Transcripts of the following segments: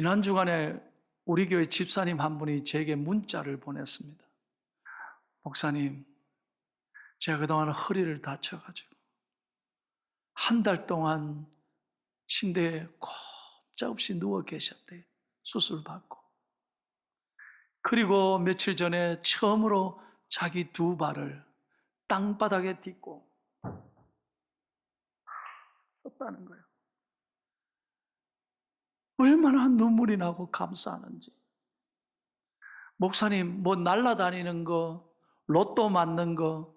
지난 주간에 우리 교회 집사님 한 분이 제게 문자를 보냈습니다. 목사님, 제가 그동안 허리를 다쳐가지고 한 달 동안 침대에 꼼짝없이 누워 계셨대요. 수술 받고. 그리고 며칠 전에 처음으로 자기 두 발을 땅바닥에 딛고 썼다는 거예요. 얼마나 눈물이 나고 감사하는지. 목사님, 뭐 날라다니는 거, 로또 맞는 거,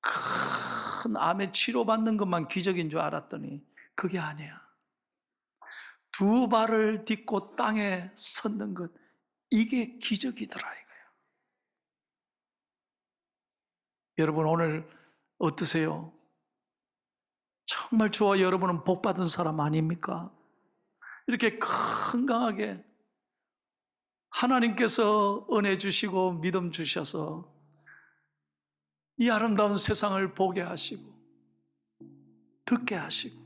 큰 암에 치료받는 것만 기적인 줄 알았더니 그게 아니야. 두 발을 딛고 땅에 섰는 것, 이게 기적이더라 이거예요. 여러분 오늘 어떠세요? 정말 저와 여러분은 복 받은 사람 아닙니까? 이렇게 건강하게 하나님께서 은혜 주시고 믿음 주셔서 이 아름다운 세상을 보게 하시고 듣게 하시고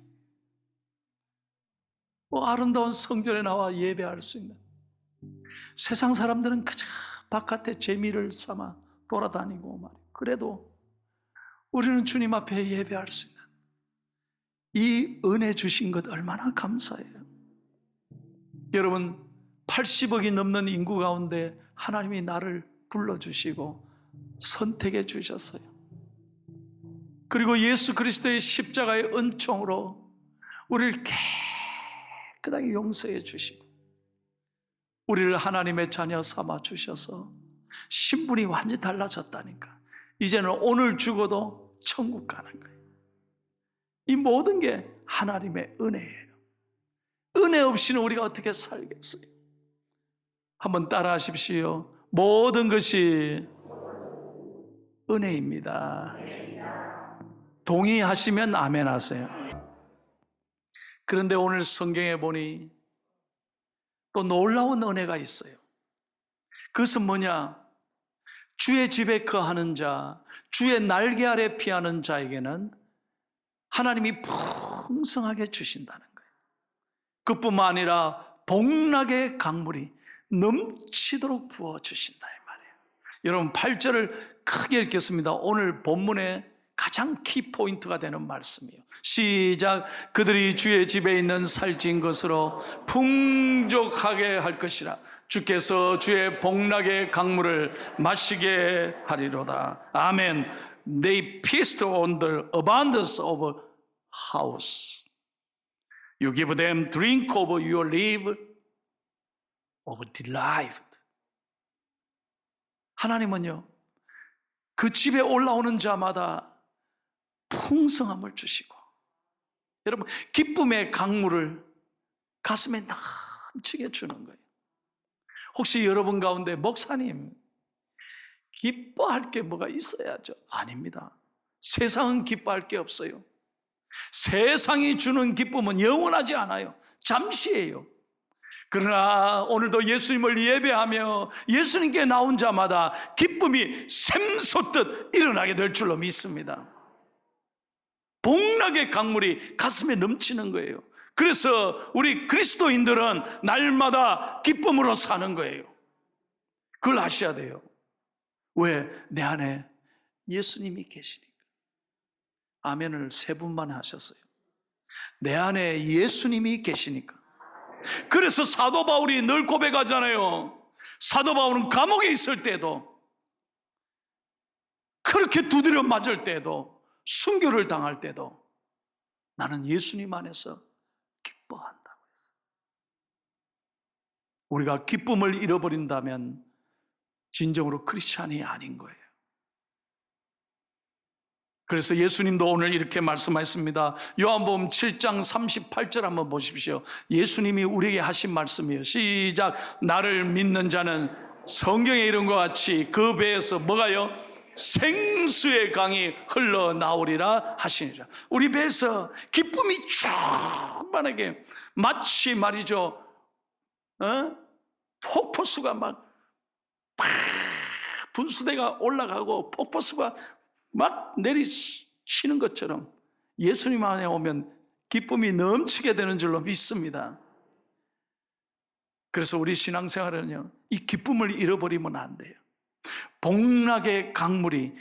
뭐 아름다운 성전에 나와 예배할 수 있는 세상 사람들은 그저 바깥에 재미를 삼아 돌아다니고 말이에요. 그래도 우리는 주님 앞에 예배할 수 있는 이 은혜 주신 것 얼마나 감사해요. 여러분 80억이 넘는 인구 가운데 하나님이 나를 불러주시고 선택해 주셨어요. 그리고 예수 그리스도의 십자가의 은총으로 우리를 깨끗하게 용서해 주시고 우리를 하나님의 자녀 삼아 주셔서 신분이 완전히 달라졌다니까. 이제는 오늘 죽어도 천국 가는 거예요. 이 모든 게 하나님의 은혜예요. 은혜 없이는 우리가 어떻게 살겠어요? 한번 따라 하십시오. 모든 것이 은혜입니다. 동의하시면 아멘 하세요. 그런데 오늘 성경에 보니 또 놀라운 은혜가 있어요. 그것은 뭐냐? 주의 집에 거하는 자, 주의 날개 아래 피하는 자에게는 하나님이 풍성하게 주신다는. 그뿐만 아니라 복락의 강물이 넘치도록 부어 주신다 이 말이에요. 여러분 8절을 크게 읽겠습니다. 오늘 본문의 가장 키 포인트가 되는 말씀이에요. 시작 그들이 주의 집에 있는 살찐 것으로 풍족하게 할 것이라 주께서 주의 복락의 강물을 마시게 하리로다. 아멘. They feast on the abundance of house. You give them drink of your live of delight. 하나님은요, 그 집에 올라오는 자마다 풍성함을 주시고, 여러분, 기쁨의 강물을 가슴에 넘치게 주는 거예요. 혹시 여러분 가운데, 목사님, 기뻐할 게 뭐가 있어야죠? 아닙니다. 세상은 기뻐할 게 없어요. 세상이 주는 기쁨은 영원하지 않아요. 잠시예요. 그러나 오늘도 예수님을 예배하며 예수님께 나온 자마다 기쁨이 샘솟듯 일어나게 될 줄로 믿습니다. 복락의 강물이 가슴에 넘치는 거예요. 그래서 우리 그리스도인들은 날마다 기쁨으로 사는 거예요. 그걸 아셔야 돼요. 왜? 내 안에 예수님이 계시니까. 아멘을 세 분만 하셨어요. 내 안에 예수님이 계시니까. 그래서 사도 바울이 늘 고백하잖아요. 사도 바울은 감옥에 있을 때도 그렇게 두드려 맞을 때도 순교를 당할 때도 나는 예수님 안에서 기뻐한다고 했어요. 우리가 기쁨을 잃어버린다면 진정으로 크리스찬이 아닌 거예요. 그래서 예수님도 오늘 이렇게 말씀하셨습니다. 요한복음 7장 38절 한번 보십시오. 예수님이 우리에게 하신 말씀이에요. 시작. 나를 믿는 자는 성경에 이런 것 같이 그 배에서 뭐가요? 생수의 강이 흘러나오리라 하시니라. 우리 배에서 기쁨이 충만하게 마치 말이죠. 어? 폭포수가 막 분수대가 올라가고 폭포수가 막 내리치는 것처럼 예수님 안에 오면 기쁨이 넘치게 되는 줄로 믿습니다. 그래서 우리 신앙생활은요, 이 기쁨을 잃어버리면 안 돼요. 복락의 강물이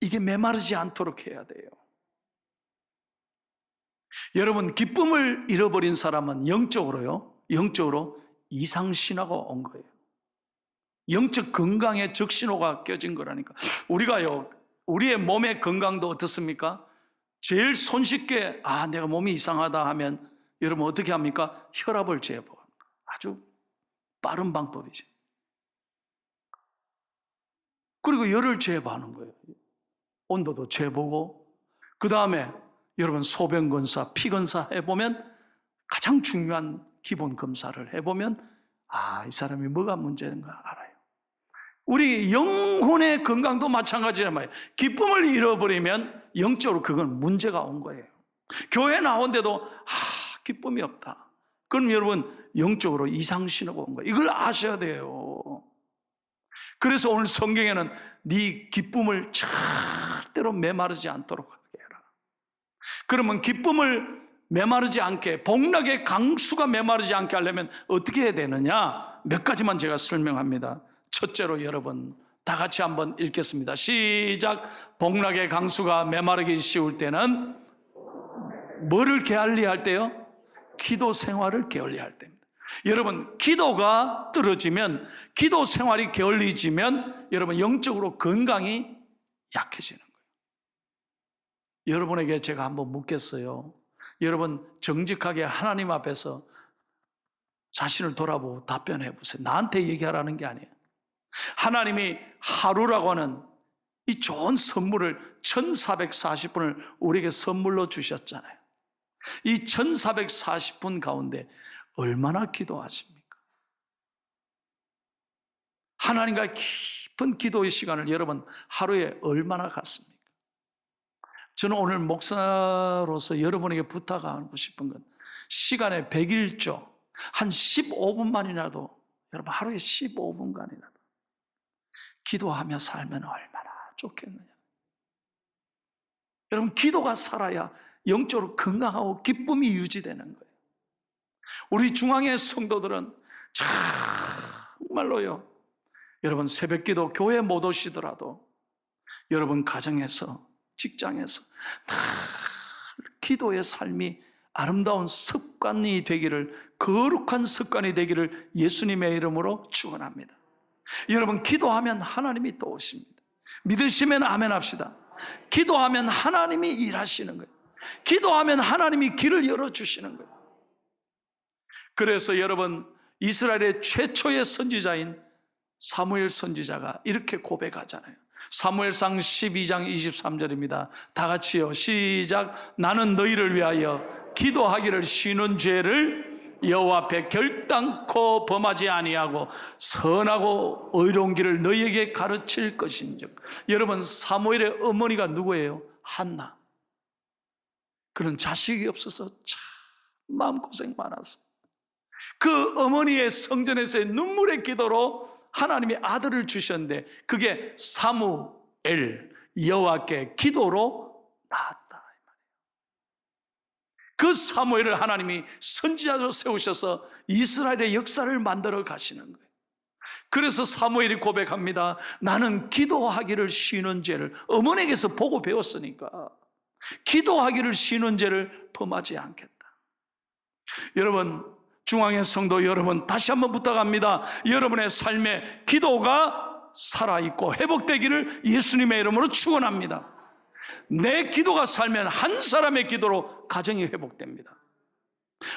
이게 메마르지 않도록 해야 돼요. 여러분, 기쁨을 잃어버린 사람은 영적으로요, 영적으로 이상신화가 온 거예요. 영적 건강에 적신호가 껴진 거라니까. 우리가요, 우리의 몸의 건강도 어떻습니까? 제일 손쉽게, 아, 내가 몸이 이상하다 하면 여러분 어떻게 합니까? 혈압을 재보합니다. 아주 빠른 방법이죠. 그리고 열을 재보하는 거예요. 온도도 재보고, 그 다음에 여러분 소변 검사, 피 검사 해보면 가장 중요한 기본 검사를 해보면 아, 이 사람이 뭐가 문제인가 알아요. 우리 영혼의 건강도 마찬가지란 말이에요. 기쁨을 잃어버리면 영적으로 그건 문제가 온 거예요. 교회 나온데도 아, 기쁨이 없다. 그럼 여러분 영적으로 이상 신호가 온 거예요. 이걸 아셔야 돼요. 그래서 오늘 성경에는 네 기쁨을 절대로 메마르지 않도록 하게 해라. 그러면 기쁨을 메마르지 않게 복락의 강수가 메마르지 않게 하려면 어떻게 해야 되느냐? 몇 가지만 제가 설명합니다. 첫째로 여러분 다 같이 한번 읽겠습니다. 시작. 복락의 강수가 메마르기 쉬울 때는 뭐를 게을리할 때요? 기도 생활을 게을리할 때입니다. 여러분 기도가 떨어지면 기도 생활이 게을리지면 여러분 영적으로 건강이 약해지는 거예요. 여러분에게 제가 한번 묻겠어요. 여러분 정직하게 하나님 앞에서 자신을 돌아보고 답변해 보세요. 나한테 얘기하라는 게 아니에요. 하나님이 하루라고 하는 이 좋은 선물을 1440분을 우리에게 선물로 주셨잖아요. 이 1440분 가운데 얼마나 기도하십니까? 하나님과 깊은 기도의 시간을 여러분 하루에 얼마나 갖습니까? 저는 오늘 목사로서 여러분에게 부탁하고 싶은 건 시간의 100일조 한 15분만이라도 여러분 하루에 15분간이라도 기도하며 살면 얼마나 좋겠느냐. 여러분 기도가 살아야 영적으로 건강하고 기쁨이 유지되는 거예요. 우리 중앙의 성도들은 정말로요. 여러분 새벽 기도 교회 못 오시더라도 여러분 가정에서 직장에서 다 기도의 삶이 아름다운 습관이 되기를 거룩한 습관이 되기를 예수님의 이름으로 축원합니다. 여러분 기도하면 하나님이 또 오십니다. 믿으시면 아멘 합시다. 기도하면 하나님이 일하시는 거예요. 기도하면 하나님이 길을 열어 주시는 거예요. 그래서 여러분 이스라엘의 최초의 선지자인 사무엘 선지자가 이렇게 고백하잖아요. 사무엘상 12장 23절입니다. 다 같이요. 시작. 나는 너희를 위하여 기도하기를 쉬는 죄를 여호와 앞에 결단코 범하지 아니하고 선하고 의로운 길을 너희에게 가르칠 것인즉. 여러분 사무엘의 어머니가 누구예요? 한나. 그런 자식이 없어서 참 마음고생 많았어. 그 어머니의 성전에서의 눈물의 기도로 하나님이 아들을 주셨는데 그게 사무엘 여호와께 기도로 나았다. 그 사무엘을 하나님이 선지자로 세우셔서 이스라엘의 역사를 만들어 가시는 거예요. 그래서 사무엘이 고백합니다. 나는 기도하기를 쉬는 죄를 어머니에게서 보고 배웠으니까 기도하기를 쉬는 죄를 범하지 않겠다. 여러분 중앙의 성도 여러분 다시 한번 부탁합니다. 여러분의 삶에 기도가 살아 있고 회복되기를 예수님의 이름으로 축원합니다. 내 기도가 살면 한 사람의 기도로 가정이 회복됩니다.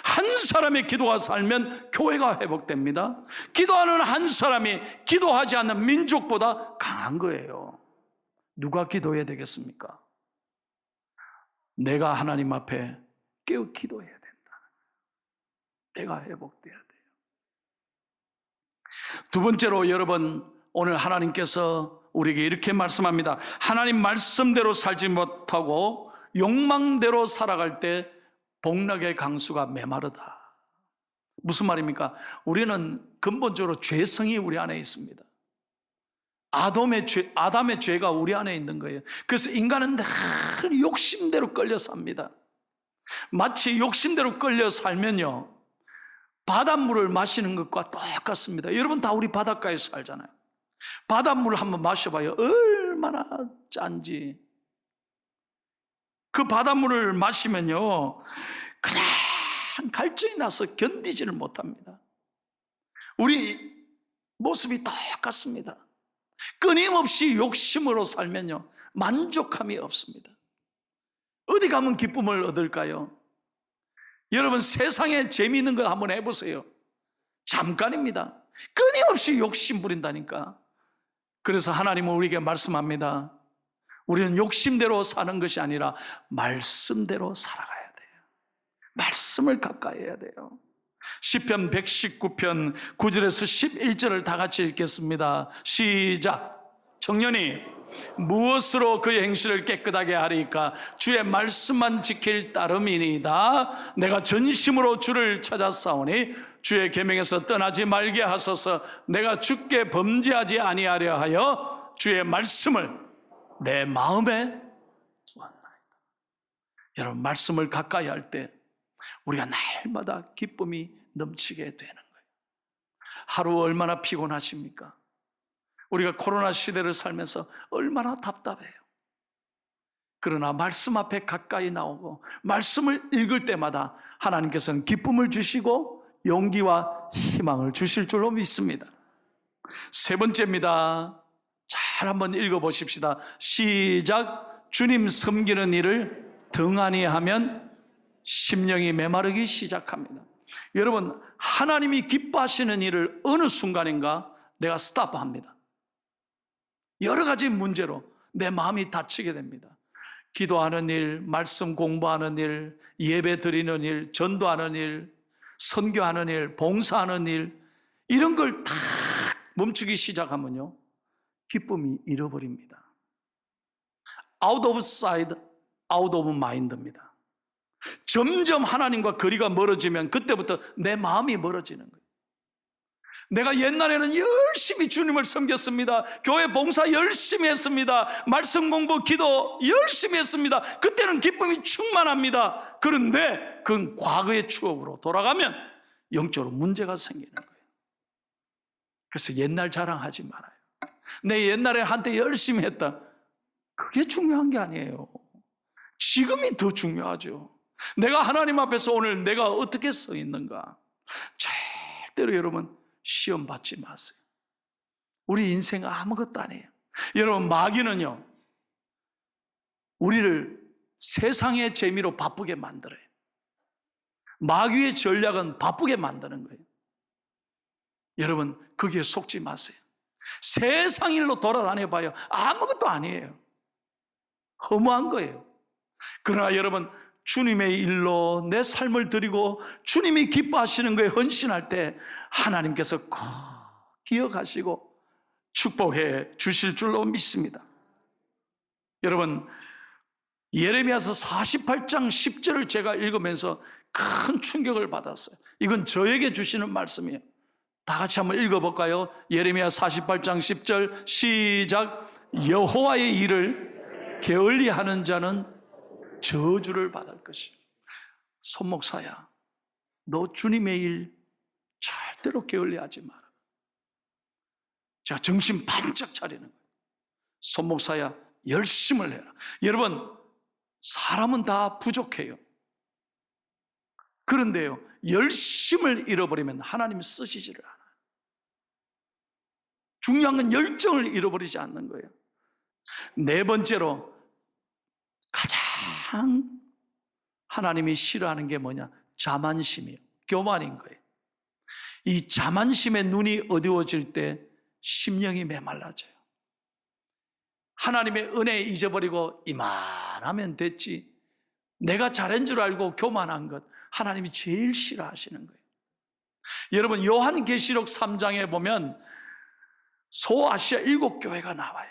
한 사람의 기도가 살면 교회가 회복됩니다. 기도하는 한 사람이 기도하지 않는 민족보다 강한 거예요. 누가 기도해야 되겠습니까? 내가 하나님 앞에 깨어 기도해야 된다. 내가 회복돼야 돼요. 두 번째로 여러분 오늘 하나님께서 우리에게 이렇게 말씀합니다. 하나님 말씀대로 살지 못하고 욕망대로 살아갈 때 복락의 강수가 메마르다. 무슨 말입니까? 우리는 근본적으로 죄성이 우리 안에 있습니다. 아담의 죄, 아담의 죄가 우리 안에 있는 거예요. 그래서 인간은 늘 욕심대로 끌려 삽니다. 마치 욕심대로 끌려 살면요. 바닷물을 마시는 것과 똑같습니다. 여러분 다 우리 바닷가에 살잖아요. 바닷물 한번 마셔봐요. 얼마나 짠지. 그 바닷물을 마시면요. 그냥 갈증이 나서 견디지를 못합니다. 우리 모습이 똑같습니다. 끊임없이 욕심으로 살면요. 만족함이 없습니다. 어디 가면 기쁨을 얻을까요? 여러분 세상에 재미있는 거 한번 해보세요. 잠깐입니다. 끊임없이 욕심 부린다니까. 그래서 하나님은 우리에게 말씀합니다. 우리는 욕심대로 사는 것이 아니라 말씀대로 살아가야 돼요. 말씀을 가까이 해야 돼요. 시편 119편 9절에서 11절을 다 같이 읽겠습니다. 시작. 청년이 무엇으로 그의 행실을 깨끗하게 하리까 주의 말씀만 지킬 따름이니이다 내가 전심으로 주를 찾았사오니 주의 계명에서 떠나지 말게 하소서 내가 주께 범죄하지 아니하려 하여 주의 말씀을 내 마음에 두었나이다 여러분 말씀을 가까이 할 때 우리가 날마다 기쁨이 넘치게 되는 거예요 하루 얼마나 피곤하십니까? 우리가 코로나 시대를 살면서 얼마나 답답해요. 그러나 말씀 앞에 가까이 나오고 말씀을 읽을 때마다 하나님께서는 기쁨을 주시고 용기와 희망을 주실 줄로 믿습니다. 세 번째입니다. 잘 한번 읽어 보십시다. 시작. 주님 섬기는 일을 등한히 하면 심령이 메마르기 시작합니다. 여러분, 하나님이 기뻐하시는 일을 어느 순간인가 내가 스탑합니다. 여러 가지 문제로 내 마음이 다치게 됩니다. 기도하는 일, 말씀 공부하는 일, 예배 드리는 일, 전도하는 일, 선교하는 일, 봉사하는 일, 이런 걸 다 멈추기 시작하면요. 기쁨이 잃어버립니다. out of sight, out of mind입니다. 점점 하나님과 거리가 멀어지면 그때부터 내 마음이 멀어지는 거예요. 내가 옛날에는 열심히 주님을 섬겼습니다. 교회 봉사 열심히 했습니다. 말씀 공부, 기도 열심히 했습니다. 그때는 기쁨이 충만합니다. 그런데 그건 과거의 추억으로 돌아가면 영적으로 문제가 생기는 거예요. 그래서 옛날 자랑하지 말아요. 내 옛날에 한때 열심히 했다. 그게 중요한 게 아니에요. 지금이 더 중요하죠. 내가 하나님 앞에서 오늘 내가 어떻게 서 있는가. 절대로 여러분 시험 받지 마세요. 우리 인생 아무것도 아니에요. 여러분, 마귀는요, 우리를 세상의 재미로 바쁘게 만들어요. 마귀의 전략은 바쁘게 만드는 거예요. 여러분, 거기에 속지 마세요. 세상 일로 돌아다녀 봐요. 아무것도 아니에요. 허무한 거예요. 그러나 여러분, 주님의 일로 내 삶을 드리고 주님이 기뻐하시는 거에 헌신할 때 하나님께서 꼭 기억하시고 축복해 주실 줄로 믿습니다. 여러분, 예레미야서 48장 10절을 제가 읽으면서 큰 충격을 받았어요. 이건 저에게 주시는 말씀이에요. 다 같이 한번 읽어볼까요? 예레미야 48장 10절 시작 여호와의 일을 게을리하는 자는 저주를 받을 것이. 손목사야, 너 주님의 일 절대로 게을리하지 마라. 제가 정신 반짝 차리는. 손목사야, 열심을 해라. 여러분, 사람은 다 부족해요. 그런데요, 열심을 잃어버리면 하나님 쓰시지를 않아요. 중요한 건 열정을 잃어버리지 않는 거예요. 네 번째로 가장 하나님이 싫어하는 게 뭐냐? 자만심이에요. 교만인 거예요. 이 자만심의 눈이 어두워질 때 심령이 메말라져요. 하나님의 은혜 잊어버리고 이만하면 됐지. 내가 잘한 줄 알고 교만한 것 하나님이 제일 싫어하시는 거예요. 여러분 요한계시록 3장에 보면 소아시아 일곱 교회가 나와요.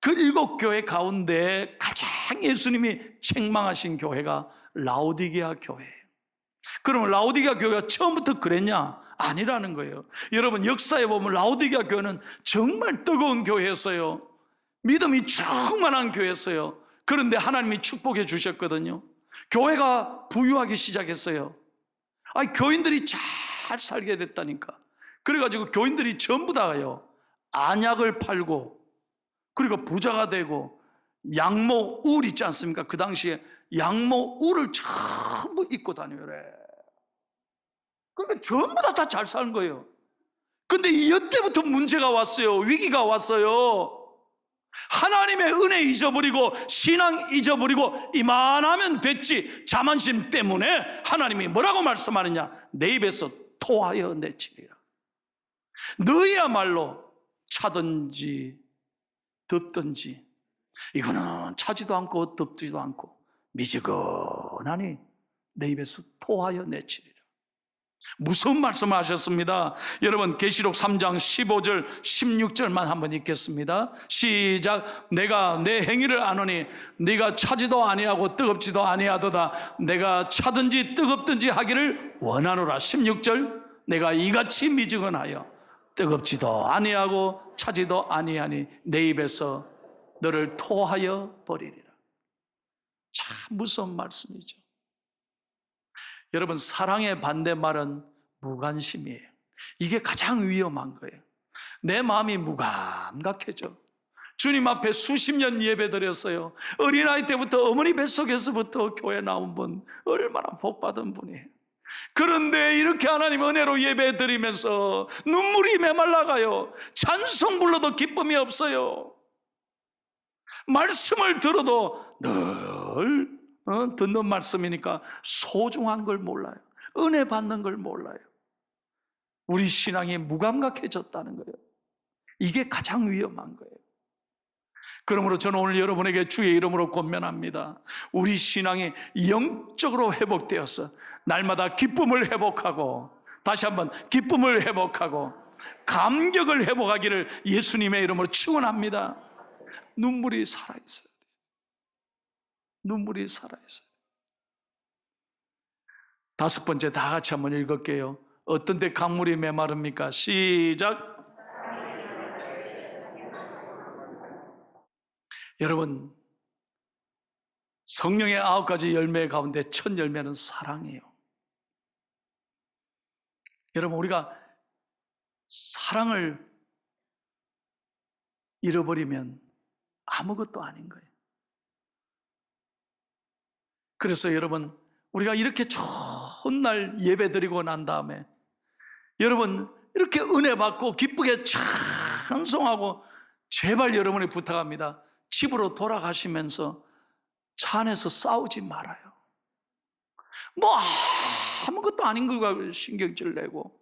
그 일곱 교회 가운데 가장 예수님이 책망하신 교회가 라오디게아 교회예요. 그러면 라오디게아 교회가 처음부터 그랬냐? 아니라는 거예요. 여러분 역사에 보면 라오디게아 교회는 정말 뜨거운 교회였어요. 믿음이 충만한 교회였어요. 그런데 하나님이 축복해 주셨거든요. 교회가 부유하기 시작했어요. 아니 교인들이 잘 살게 됐다니까. 그래가지고 교인들이 전부 다요 안약을 팔고 그리고 부자가 되고 양모 울 있지 않습니까? 그 당시에 양모 울을 전부 입고 다녀요래. 그러니까 전부 다 다 잘 사는 거예요. 근데 이때부터 문제가 왔어요. 위기가 왔어요. 하나님의 은혜 잊어버리고 신앙 잊어버리고 이만하면 됐지 자만심 때문에 하나님이 뭐라고 말씀하느냐 내 입에서 토하여 내치리라 너희야말로 차든지 덥든지 이거는 차지도 않고 덥지도 않고 미지근하니 내 입에서 토하여 내치리라 무서운 말씀을 하셨습니다. 여러분 계시록 3장 15절 16절만 한번 읽겠습니다. 시작 내가 내 행위를 아노니 네가 차지도 아니하고 뜨겁지도 아니하도다 내가 차든지 뜨겁든지 하기를 원하노라 16절 내가 이같이 미지근하여 뜨겁지도 아니하고 차지도 아니하니 내 입에서 너를 토하여 버리리라. 참 무서운 말씀이죠. 여러분 사랑의 반대말은 무관심이에요. 이게 가장 위험한 거예요. 내 마음이 무감각해져. 주님 앞에 수십 년 예배 드렸어요. 어린아이 때부터 어머니 뱃속에서부터 교회 나온 분 얼마나 복받은 분이에요. 그런데 이렇게 하나님 은혜로 예배 드리면서 눈물이 메말라가요. 찬송 불러도 기쁨이 없어요. 말씀을 들어도 늘 어, 듣는 말씀이니까 소중한 걸 몰라요. 은혜 받는 걸 몰라요. 우리 신앙이 무감각해졌다는 거예요. 이게 가장 위험한 거예요. 그러므로 저는 오늘 여러분에게 주의 이름으로 권면합니다. 우리 신앙이 영적으로 회복되어서 날마다 기쁨을 회복하고 다시 한번 기쁨을 회복하고 감격을 회복하기를 예수님의 이름으로 축원합니다. 눈물이 살아 있어요. 눈물이 살아있어요. 다섯 번째 다 같이 한번 읽을게요. 어떤 데 강물이 메마릅니까? 시작. 여러분, 성령의 아홉 가지 열매 가운데 첫 열매는 사랑이에요. 여러분, 우리가 사랑을 잃어버리면 아무것도 아닌 거예요. 그래서 여러분, 우리가 이렇게 좋은 날 예배 드리고 난 다음에 여러분, 이렇게 은혜 받고 기쁘게 찬송하고 제발 여러분이 부탁합니다. 집으로 돌아가시면서 차 안에서 싸우지 말아요. 뭐 아무것도 아닌 걸 신경질 내고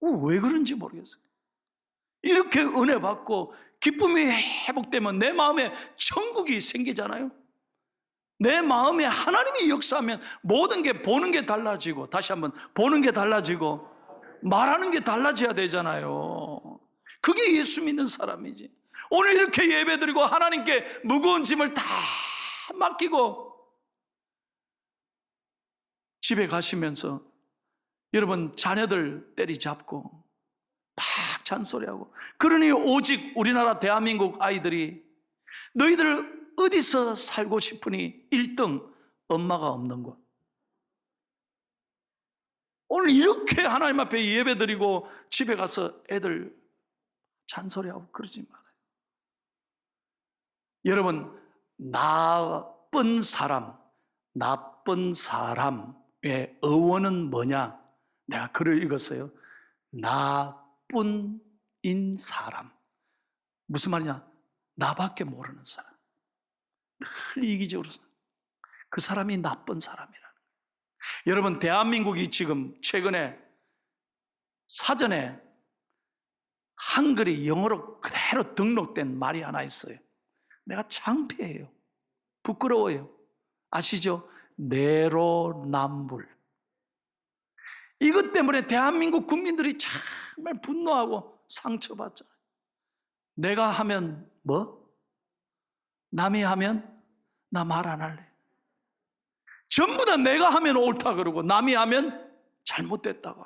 어, 왜 그런지 모르겠어요. 이렇게 은혜 받고 기쁨이 회복되면 내 마음에 천국이 생기잖아요. 내 마음에 하나님이 역사하면 모든 게 보는 게 달라지고 다시 한번 보는 게 달라지고 말하는 게 달라져야 되잖아요. 그게 예수 믿는 사람이지. 오늘 이렇게 예배드리고 하나님께 무거운 짐을 다 맡기고 집에 가시면서 여러분 자녀들 때리잡고 막 잔소리하고 그러니 오직 우리나라 대한민국 아이들이 너희들 어디서 살고 싶으니 1등 엄마가 없는 곳. 오늘 이렇게 하나님 앞에 예배 드리고 집에 가서 애들 잔소리하고 그러지 말아요. 여러분, 나쁜 사람, 나쁜 사람의 어원은 뭐냐? 내가 글을 읽었어요. 나쁜인 사람. 무슨 말이냐? 나밖에 모르는 사람. 늘 이기적으로 그 사람이 나쁜 사람이라는 거예요. 여러분 대한민국이 지금 최근에 사전에 한글이 영어로 그대로 등록된 말이 하나 있어요. 내가 창피해요. 부끄러워요. 아시죠? 내로남불. 이것 때문에 대한민국 국민들이 정말 분노하고 상처받잖아요. 내가 하면 뭐? 남이 하면 나 말 안 할래. 전부 다 내가 하면 옳다 그러고 남이 하면 잘못됐다고.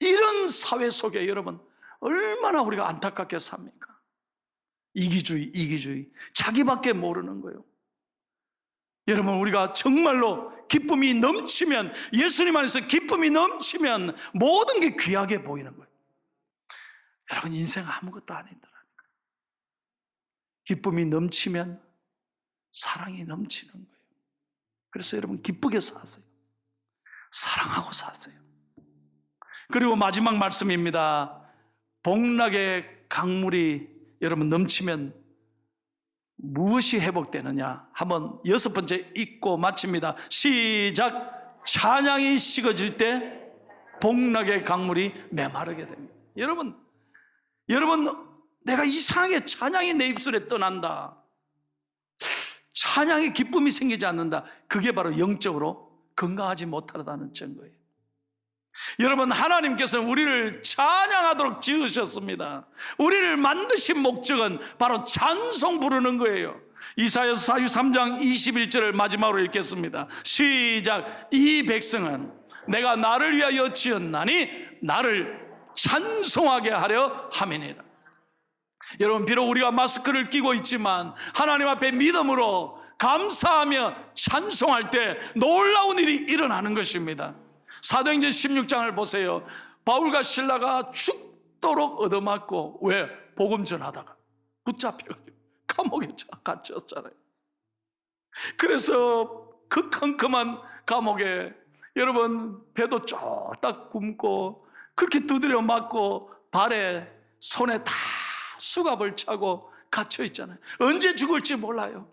이런 사회 속에 여러분 얼마나 우리가 안타깝게 삽니까? 이기주의, 이기주의. 자기밖에 모르는 거예요. 여러분 우리가 정말로 기쁨이 넘치면 예수님 안에서 기쁨이 넘치면 모든 게 귀하게 보이는 거예요. 여러분 인생 아무것도 아니더라. 기쁨이 넘치면 사랑이 넘치는 거예요. 그래서 여러분 기쁘게 사세요. 사랑하고 사세요. 그리고 마지막 말씀입니다. 복락의 강물이 여러분 넘치면 무엇이 회복되느냐? 한번 여섯 번째 읽고 마칩니다. 시작. 찬양이 식어질 때 복락의 강물이 메마르게 됩니다. 여러분, 여러분, 내가 이상하게 찬양이 내 입술에 떠난다. 찬양의 기쁨이 생기지 않는다. 그게 바로 영적으로 건강하지 못하다는 증거예요. 여러분, 하나님께서는 우리를 찬양하도록 지으셨습니다. 우리를 만드신 목적은 바로 찬송 부르는 거예요. 이사야서 43장 21절을 마지막으로 읽겠습니다. 시작. 이 백성은 내가 나를 위하여 지었나니 나를 찬송하게 하려 함이니라. 여러분 비록 우리가 마스크를 끼고 있지만 하나님 앞에 믿음으로 감사하며 찬송할 때 놀라운 일이 일어나는 것입니다. 사도행전 16장을 보세요. 바울과 신라가 죽도록 얻어맞고 왜 복음 전하다가 붙잡혀가지고 감옥에 갇혔잖아요. 그래서 그 컴컴한 감옥에 여러분 배도 쫄딱 굶고 그렇게 두드려 맞고 발에 손에 다 수갑을 차고 갇혀 있잖아요. 언제 죽을지 몰라요.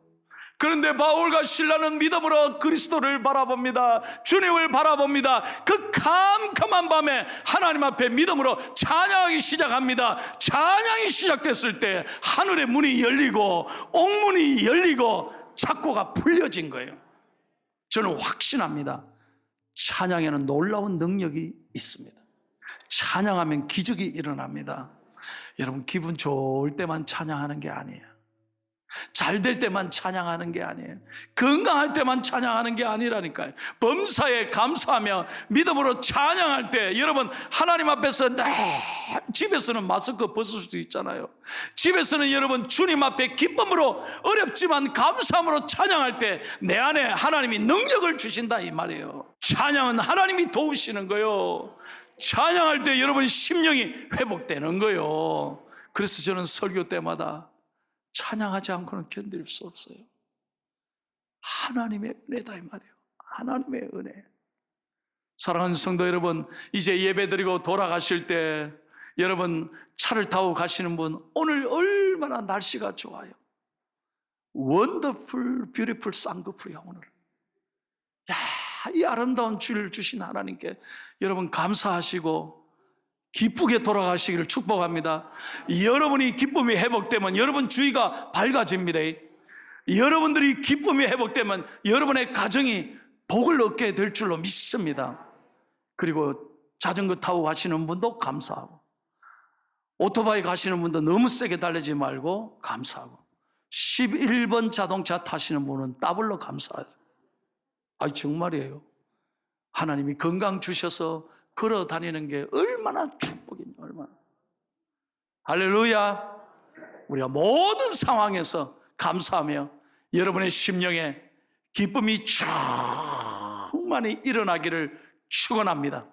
그런데 바울과 신라는 믿음으로 그리스도를 바라봅니다. 주님을 바라봅니다. 그 캄캄한 밤에 하나님 앞에 믿음으로 찬양하기 시작합니다. 찬양이 시작됐을 때 하늘의 문이 열리고 옥문이 열리고 작고가 풀려진 거예요. 저는 확신합니다. 찬양에는 놀라운 능력이 있습니다. 찬양하면 기적이 일어납니다. 여러분 기분 좋을 때만 찬양하는 게 아니에요. 잘 될 때만 찬양하는 게 아니에요. 건강할 때만 찬양하는 게 아니라니까요. 범사에 감사하며 믿음으로 찬양할 때 여러분 하나님 앞에서 네, 집에서는 마스크 벗을 수도 있잖아요. 집에서는 여러분 주님 앞에 기쁨으로 어렵지만 감사함으로 찬양할 때 내 안에 하나님이 능력을 주신다 이 말이에요. 찬양은 하나님이 도우시는 거요. 찬양할 때 여러분 심령이 회복되는 거요. 그래서 저는 설교 때마다 찬양하지 않고는 견딜 수 없어요. 하나님의 은혜다 이 말이에요. 하나님의 은혜. 사랑하는 성도 여러분, 이제 예배 드리고 돌아가실 때 여러분 차를 타고 가시는 분 오늘 얼마나 날씨가 좋아요. 원더풀 뷰티풀 쌍꺼풀이야 오늘. 야, 이 아름다운 주를 주신 하나님께 여러분 감사하시고 기쁘게 돌아가시기를 축복합니다. 여러분이 기쁨이 회복되면 여러분 주위가 밝아집니다. 여러분들이 기쁨이 회복되면 여러분의 가정이 복을 얻게 될 줄로 믿습니다. 그리고 자전거 타고 가시는 분도 감사하고 오토바이 가시는 분도 너무 세게 달리지 말고 감사하고 11번 자동차 타시는 분은 더블로 감사하죠. 아니 정말이에요. 하나님이 건강 주셔서 걸어 다니는 게 얼마나 축복이냐, 얼마나. 할렐루야. 우리가 모든 상황에서 감사하며 여러분의 심령에 기쁨이 충만히 일어나기를 축원합니다.